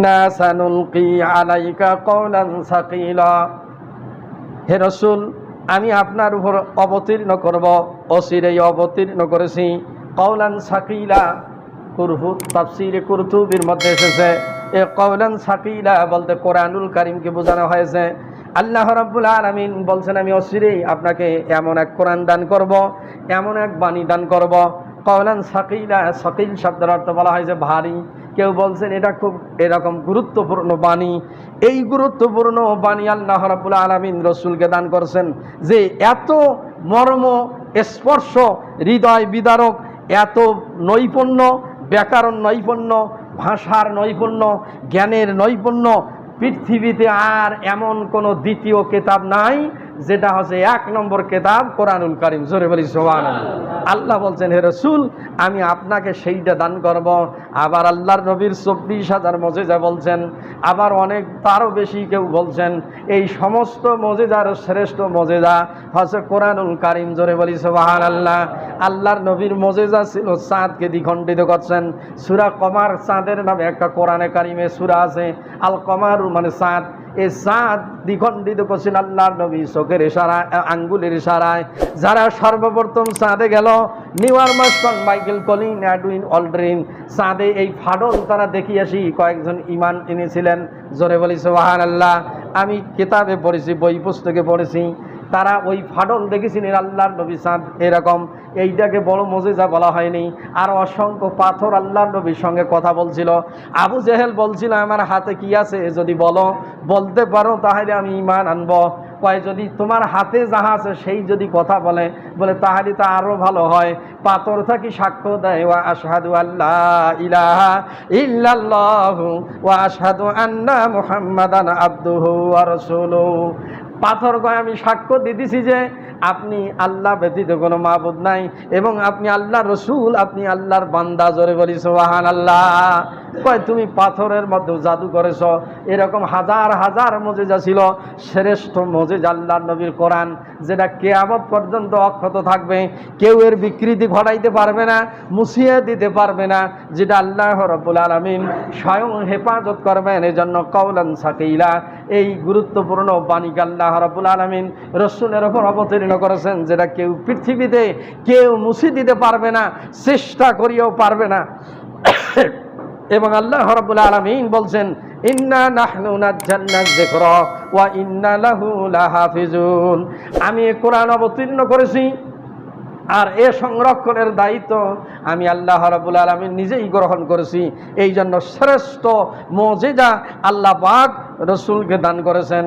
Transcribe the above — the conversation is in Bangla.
ইন্না সানুলকি আলাইকা কওলান সাকিলা হে রসুল, আমি আপনার উপর অবতীর্ণ করব অসিরেই অবতীর্ণ করেছি। কওলান সাকিলা কুরহু তাফসিরে কুরতুবির মধ্যে এসেছে। এ কওলান সাকিলা বলতে কোরআনুল কারিমকে বোঝানো হয়েছে। আল্লাহ রাব্বুল আলামিন বলছেন, আমি অসিরেই আপনাকে এমন এক কোরআন দান করব, এমন এক বাণী দান করব। কওলান সাকিলা, সাকিল শব্দের অর্থ বলা হয় যে ভারী। কেউ বলছেন, এটা খুব এরকম গুরুত্বপূর্ণ বাণী। এই গুরুত্বপূর্ণ বাণী আল্লাহ রাবুল আলমিন রসুলকে দান করছেন যে এত মর্ম, স্পর্শ, হৃদয় বিদারক, এত নৈপুণ্য, ব্যাকরণ নৈপুণ্য, ভাষার নৈপুণ্য, জ্ঞানের নৈপুণ্য, পৃথিবীতে আর এমন কোনো দ্বিতীয় কেতাব নাই যেটা হচ্ছে এক নম্বর কেতাব কোরআনুল করিম। জোরে বলি সোহান আল্লাহ বলছেন, হে রসুল, আমি আপনাকে সেইটা দান করব। আবার আল্লাহর নবীর চব্বিশ হাজার মজেজা বলছেন। আবার অনেক, তারও বেশি কেউ বলছেন, এই সমস্ত মজেজার শ্রেষ্ঠ মজেজা হচ্ছে কোরআনুল কারিম। জোরে বলি সোহান আল্লাহ আল্লাহর নবীর মজেজা ছিল চাঁদকে দ্বিখণ্ডিত করছেন। সুরা কমার চাঁদের নামে একটা কোরআনে কারিমে সুরা আছে। আল কমার মানে চাঁদ এই চাঁদ দ্বিখণ্ডিত করছেন আল্লাহ নবী, চোখের ইশারায় আঙ্গুলের ইশারায়। যারা সর্বপ্রথম চাঁদে গেল, Neil Armstrong Michael Collins Edwin Aldrin চাঁদে এই ফাডল তারা দেখিয়াছি কয়েকজন ইমান এনেছিলেন। জোরে বলি সোহান আল্লাহ আমি কিতাবে পড়েছি, বই পুস্তকে পড়েছি। তারা ওই ফাডল দেখেছিলেন আল্লাহর নবী চাঁদ এরকম। এইটাকে বড় মজেজা বলা হয়নি। আর অসংখ্য পাথর আল্লাহর নবীর সঙ্গে কথা বলছিল। আবু জেহেল বলছিল, আমার হাতে কি আছে? যদি বলো, বলতে পারো তাহলে আমি ইমান আনব। কয়, যদি তোমার হাতে যাহা আছে, সেই যদি কথা বলে বলে তাহলে তা আরও ভালো হয়। পাথর থাকি সাক্ষ্য দেয়, ওয়া আশহাদু আল্লাহ ইলাহা ইল্লাল্লাহু, ওয়া আশহাদু আন্না মুহাম্মাদান আবদুহু ওয়া রাসূলুহু। পাথর কয় আমি সাক্ষ্য দিতেছি যে আপনি আল্লাহ ব্যতীত কোনো মাবুদ নাই এবং আপনি আল্লাহ রসুল, আপনি আল্লাহর বান্দা, জোরে বলি সোহান আল্লাহ কয়, তুমি পাথরের মধ্যে জাদু করেছ। এরকম হাজার হাজার মজেজা ছিল। শ্রেষ্ঠ মজেজ আল্লাহ নবীর কোরআন, যেটা কেয়ামত পর্যন্ত অক্ষত থাকবে। কেউ এর বিকৃতি ঘটাইতে পারবে না, মুছিয়ে দিতে পারবে না, যেটা আল্লাহ রব্বুল আলমিন স্বয়ং হেফাজত করবেন। এজন্য কৌলান সাকিলা, এই গুরুত্বপূর্ণ বাণীকে আল্লাহ রব্বুল আলমিন রসুলের ওপর অবতীর্ণ করেছেন, যেটা কেউ পৃথিবীতে, কেউ মুছি দিতে পারবে না, চেষ্টা করিয়েও পারবে না। এবং আল্লাহ রব্বুল আলমিন বলছেন, ইন্না ওয়া ইন্না লাহু আমি কোরআন অবতীর্ণ করেছি, আর এ সংরক্ষণের দায়িত্ব আমি আল্লাহ রাবুল আলমী নিজেই গ্রহণ করেছি। এই জন্য শ্রেষ্ঠ মজেজা আল্লাহ পাক রসুলকে দান করেছেন।